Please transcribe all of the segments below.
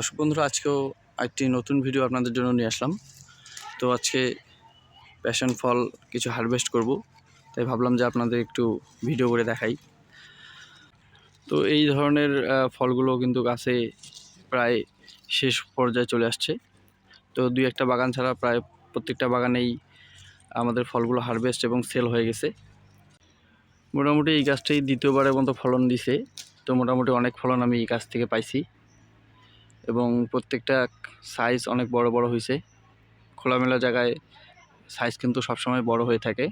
দর্শক বন্ধুরা, আজকেও একটি নতুন ভিডিও আপনাদের জন্য নিয়ে আসলাম। তো আজকে প্যাশন ফল কিছু হারভেস্ট করব, তাই ভাবলাম যে আপনাদের একটু ভিডিও করে দেখাই। তো এই ধরনের ফলগুলো কিন্তু গাছে প্রায় শেষ পর্যায়ে চলে আসছে। তো দুই একটা বাগান ছাড়া প্রায় প্রত্যেকটা বাগানেই আমাদের ফলগুলো হারভেস্ট এবং সেল হয়ে গেছে। মোটামুটি এই গাছটাই দ্বিতীয়বারের মতো ফলন দিছে। তো মোটামুটি অনেক ফলন আমি এই গাছ থেকে পাইছি। এবং প্রত্যেকটা সাইজ অনেক বড় বড় হয়েছে খোলামেলা জায়গায় সাইজ কিন্তু সবসময় বড় হয়ে থাকে।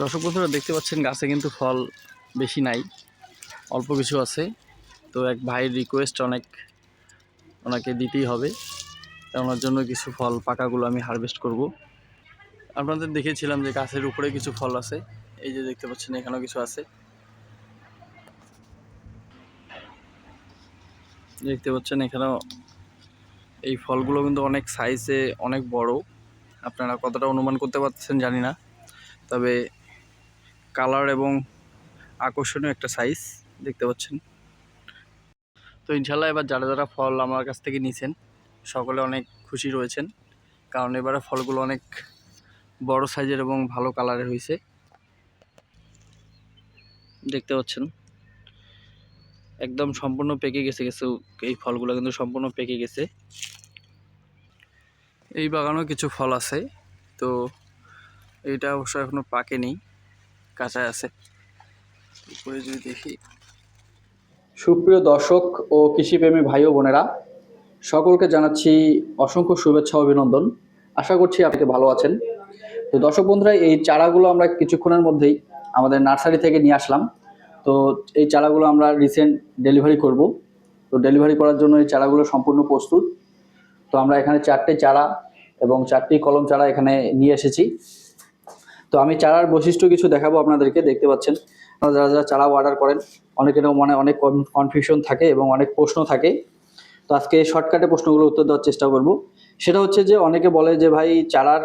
দর্শক বন্ধুরা, দেখতে পাচ্ছেন গাছে কিন্তু ফল বেশি নাই, অল্প কিছু আছে। তো এক ভাইয়ের রিকোয়েস্ট অনেক, ওনাকে দিতেই হবে। ওনার জন্য কিছু ফল পাকাগুলো আমি হারভেস্ট করব। আপনাদের দেখেছিলাম যে গাছের উপরে কিছু ফল আছে। এই যে দেখতে পাচ্ছেন, এখানেও কিছু আছে। দেখতে পাচ্ছেন এখানেও এই ফলগুলো কিন্তু অনেক সাইজে অনেক বড়। আপনারা কতটা অনুমান করতে পারছেন জানি না। তবে কালার এবং আকর্ষণীয় একটা সাইজ দেখতে পাচ্ছেন। তো ইনশাল্লাহ এবার যারা যারা ফল আমার কাছ থেকে নিছেন, সকলে অনেক খুশি রয়েছেন। কারণ এবারে ফলগুলো অনেক বড় সাইজের এবং ভালো কালারের হয়েছে দেখতে পাচ্ছেন। একদম সম্পূর্ণ পেকে গেছে গেছে এই ফলগুলো কিন্তু সম্পূর্ণ পেকে গেছে। এই বাগানেও কিছু ফল আছে, তো এটা অবশ্য এখনও পাকেনি, কাঁচায় আছে। উপরে যদি দেখি। সুপ্রিয় দর্শক ও কৃষিপ্রেমী ভাই ও বোনেরা, সকলকে জানাচ্ছি অসংখ্য শুভেচ্ছা অভিনন্দন। আশা করছি আপনি ভালো আছেন। তো দর্শক বন্ধুরা, এই চারাগুলো আমরা কিছুক্ষণের মধ্যেই আমাদের নার্সারি থেকে নিয়ে আসলাম। তো এই চারাগুলো আমরা রিসেন্ট ডেলিভারি করব। তো ডেলিভারি করার জন্য এই চারাগুলো সম্পূর্ণ প্রস্তুত। তো আমরা এখানে চারটে চারা এবং চারটি কলম চারা এখানে নিয়ে এসেছি। তো আমি চারার বৈশিষ্ট্য কিছু দেখাবো আপনাদেরকে, দেখতে পাচ্ছেন। যারা যারা চারা অর্ডার করেন অনেকেরও মনে অনেক কনফিউশন থাকে এবং অনেক প্রশ্ন থাকে। তো আজকে শর্টকাটে প্রশ্নগুলো উত্তর দেওয়ার চেষ্টা করব। সেটা হচ্ছে যে, অনেকে বলে যে, ভাই, চারার,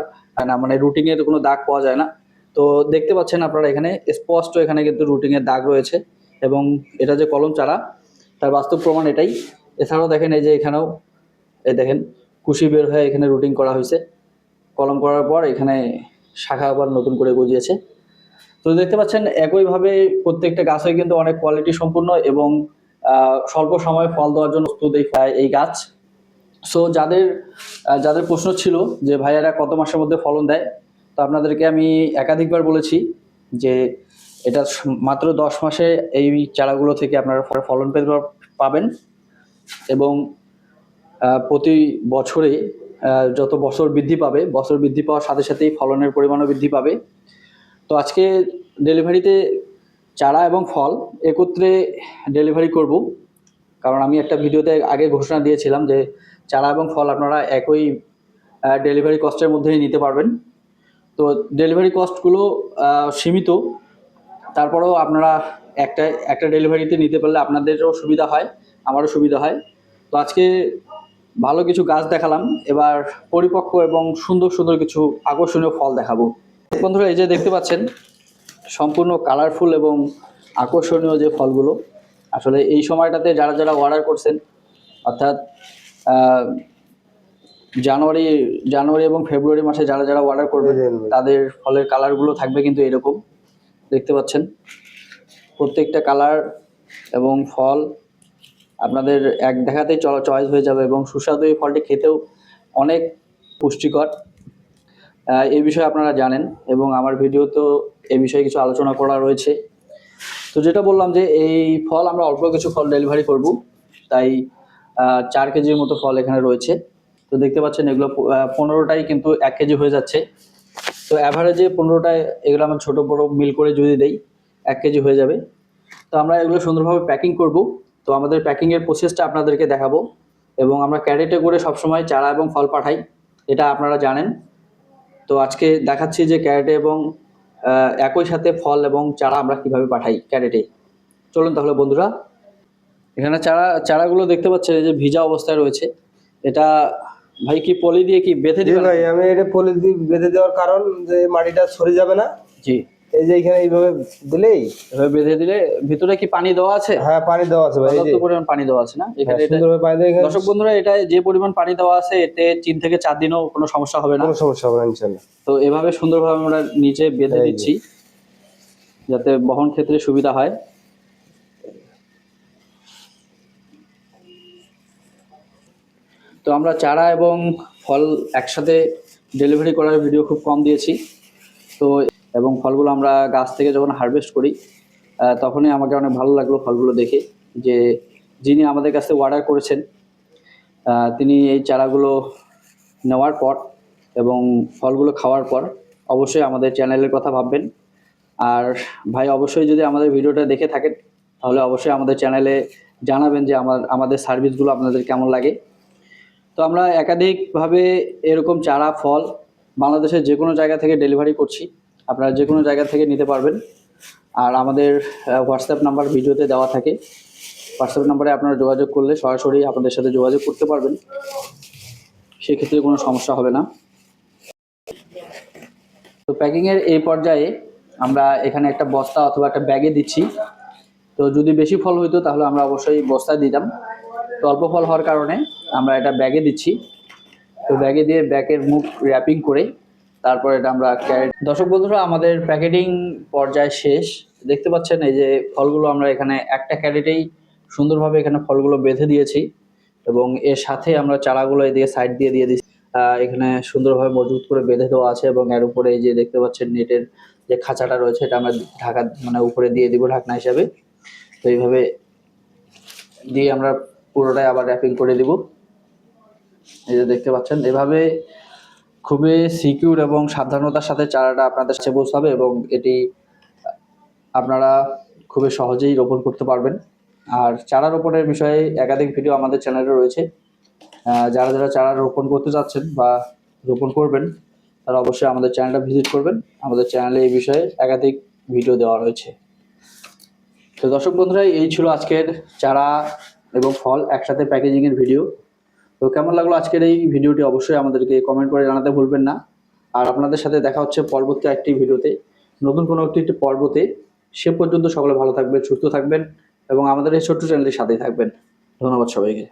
না মানে রুটিংয়ের কোনো দাগ পাওয়া যায় না। তো দেখতে পাচ্ছেন আপনারা এখানে স্পষ্ট এখানে কিন্তু রুটিংয়ের দাগ রয়েছে এবং এটা যে কলম চারা, তার বাস্তব প্রমাণ এটাই। এছাড়াও দেখেন এই যে এখানেও, এই দেখেন কুশি বের হয়ে এখানে রুটিং করা হয়েছে। কলম করার পর এখানে শাখা আবার নতুন করে গজিয়েছে। তো দেখতে পাচ্ছেন একইভাবে প্রত্যেকটা গাছই কিন্তু অনেক কোয়ালিটি সম্পূর্ণ এবং স্বল্প সময়ে ফল দেওয়ার জন্য প্রস্তুত এই এই গাছ। সো যাদের যাদের প্রশ্ন ছিল যে ভাইয়ারা কত মাসের মধ্যে ফলন দেয় তো আপনাদেরকে আমি একাধিকবার বলেছি যে এটা মাত্র দশ মাসে এই চারাগুলো থেকে আপনারা ফল- ফলন পেতে পাবেন এবং প্রতি বছরে যত বছর বৃদ্ধি পাবে, বছর বৃদ্ধি পাওয়ার সাথে সাথেই ফলনের পরিমাণও বৃদ্ধি পাবে। তো আজকে ডেলিভারিতে চারা এবং ফল একত্রে ডেলিভারি করব। কারণ আমি একটা ভিডিওতে আগে ঘোষণা দিয়েছিলাম যে চারা এবং ফল আপনারা একই ডেলিভারি কস্টের মধ্যেই নিতে পারবেন। তো ডেলিভারি কস্টগুলো সীমিত। তারপরেও আপনারা একটা একটা ডেলিভারিতে নিতে পারলে আপনাদেরও সুবিধা হয়, আমারও সুবিধা হয়। তো আজকে ভালো কিছু গাছ দেখালাম, এবার পরিপক্ক এবং সুন্দর সুন্দর কিছু আকর্ষণীয় ফল দেখাবো। বন্ধুরা, এই যে দেখতে পাচ্ছেন, সম্পূর্ণ কালারফুল এবং আকর্ষণীয় যে ফলগুলো, আসলে এই সময়টাতে যারা যারা অর্ডার করছেন, অর্থাৎ জানুয়ারি জানুয়ারি এবং ফেব্রুয়ারি মাসে যারা যারা অর্ডার করবেন তাদের ফলের কালারগুলো থাকবে কিন্তু এরকম। দেখতে পাচ্ছেন? প্রত্যেকটা কালার এবং ফল আপনাদের এক দেখাতেই চলা চয়েস হয়ে যাবে এবং সুস্বাদু এই ফলটি খেতেও অনেক পুষ্টিকর। এই বিষয়ে আপনারা জানেন এবং আমার ভিডিওতেও এই বিষয়ে কিছু আলোচনা করা রয়েছে। তো যেটা বললাম যে এই ফল আমরা অল্প কিছু ফল ডেলিভারি করব তাই চার কেজির মতো ফল এখানে রয়েছে। তো দেখতে পাচ্ছেন এগুলো পনেরোটাই কিন্তু এক কেজি হয়ে যাচ্ছে। তো অ্যাভারেজে পনেরোটায় এগুলো আমরা ছোটো বড়ো মিল করে যদি দেই, এক কেজি হয়ে যাবে। তো আমরা এগুলো সুন্দরভাবে প্যাকিং করব। তো আমাদের প্যাকিংয়ের প্রসেসটা আপনাদেরকে দেখাবো এবং আমরা ক্যারেটে করে সবসময় চারা এবং ফল পাঠাই, এটা আপনারা জানেন। তো আজকে দেখাচ্ছি যে ক্যারেটে এবং একই সাথে ফল এবং চারা আমরা কীভাবে পাঠাই ক্যারেটে চলুন তাহলে বন্ধুরা, এখানে চারা, চারাগুলো দেখতে পাচ্ছেন যে ভিজা অবস্থায় রয়েছে। এটা ভাই কি পলি দিয়ে কি বেঁধে দিবেন? ভাই আমি এটা পলি দিয়ে বেঁধে দেওয়ার কারণ যে মাটিটা সরে যাবে না। জি। এই যে এখানে এইভাবে দিলেই এভাবে বেঁধে দিলে ভিতরে কি পানি দেওয়া আছে? হ্যাঁ পানি দেওয়া আছে ভাই এই পরিমাণ পানি দেওয়া আছে না? হ্যাঁ, এখানে এটা সুন্দরভাবে পানি দেওয়া দর্শক বন্ধুরা এটা যে পরিমাণ পানি দেওয়া আছে এতে তিন থেকে চার দিনও কোনো সমস্যা হবে না। কোনো সমস্যা হবে না ইনশাল্লাহ তো এভাবে সুন্দরভাবে আমরা নিচে বেঁধে দিচ্ছি যাতে বহন ক্ষেত্রে সুবিধা হয়। তো আমরা চারা এবং ফল একসাথে ডেলিভারি করার ভিডিও খুব কম দিয়েছি। তো এবং ফলগুলো আমরা গাছ থেকে যখন হারভেস্ট করি তখনই আমাকে অনেক ভালো লাগল ফলগুলো দেখে যে যিনি আমাদের কাছে অর্ডার করেছেন তিনি এই চারাগুলো নেওয়ার পর এবং ফলগুলো খাওয়ার পর অবশ্যই আমাদের চ্যানেলের কথা ভাববেন। আর ভাই, অবশ্যই যদি আমাদের ভিডিওটা দেখে থাকেন, তাহলে অবশ্যই আমাদের চ্যানেলে জানাবেন যে আমার, আমাদের সার্ভিসগুলো আপনাদের কেমন লাগে। তো আমরা একাধিকভাবে এরকম চারা, ফল বাংলাদেশের যে কোনো জায়গা থেকে ডেলিভারি করছি। আপনারা যে কোনো জায়গা থেকে নিতে পারবেন। আর আমাদের হোয়াটসঅ্যাপ নাম্বার ভিডিওতে দেওয়া থাকে। হোয়াটসঅ্যাপ নাম্বারে আপনারা যোগাযোগ করলে সরাসরি আপনাদের সাথে যোগাযোগ করতে পারবেন। সেক্ষেত্রে কোনো সমস্যা হবে না। তো প্যাকিংয়ের এই পর্যায়ে আমরা এখানে একটা বস্তা অথবা একটা ব্যাগে দিচ্ছি। তো যদি বেশি ফল হইতো তাহলে আমরা অবশ্যই বস্তায় দিতাম। তো অল্প ফল হওয়ার কারণে আমরা এটা ব্যাগে দিচ্ছি। তো ব্যাগে দিয়ে ব্যাগের মুখ র্যাপিং করে তারপর এটা আমরা ক্যারেট দর্শক বন্ধুরা, আমাদের প্যাকেটিং পর্যায় শেষ। দেখতে পাচ্ছেন এই যে ফলগুলো আমরা এখানে একটা ক্যারেটেই সুন্দরভাবে এখানে ফলগুলো বেঁধে দিয়েছি এবং এর সাথে আমরা চারাগুলো এদিকে সাইড দিয়ে দিয়ে দিচ্ছি। এখানে সুন্দরভাবে মজবুত করে বেঁধে দেওয়া আছে এবং এর উপরে এই যে দেখতে পাচ্ছেন নেটের যে খাঁচাটা রয়েছে, এটা আমরা ঢাকা মানে উপরে দিয়ে দিব ঢাকনা হিসাবে। তো এইভাবে দিয়ে আমরা পুরোটাই আবার র্যাপিং করে দিব। এই যে দেখতে পাচ্ছেন, এভাবে খুবই সিকিউর এবং সাবধানতার সাথে চারাটা আপনাদের কাছে পৌঁছাবে এবং এটি আপনারা খুবই সহজেই রোপণ করতে পারবেন। আর চারা রোপণের বিষয়ে একাধিক ভিডিও আমাদের চ্যানেলে রয়েছে। যারা যারা চারা রোপণ করতে চাচ্ছেন বা রোপণ করবেন, তারা অবশ্যই আমাদের চ্যানেলটা ভিজিট করবেন। আমাদের চ্যানেলে এই বিষয়ে একাধিক ভিডিও দেওয়া রয়েছে। তো দর্শক বন্ধুরা, এই ছিল আজকের চারা এবং ফল একসাথে প্যাকেজিংয়ের ভিডিও তো কেমন লাগল আজকের এই ভিডিওটি অবশ্যই আমাদেরকে কমেন্ট করে জানাতে ভুলবেন না। আর আপনাদের সাথে দেখা হচ্ছে পরবর্তী একটি ভিডিওতে নতুন কোনো একটি একটি পর্বতে। সে পর্যন্ত সকলে ভালো থাকবেন, সুস্থ থাকবেন এবং আমাদের এই ছোট্ট চ্যানেলটির সাথেই থাকবেন। ধন্যবাদ সবাইকে।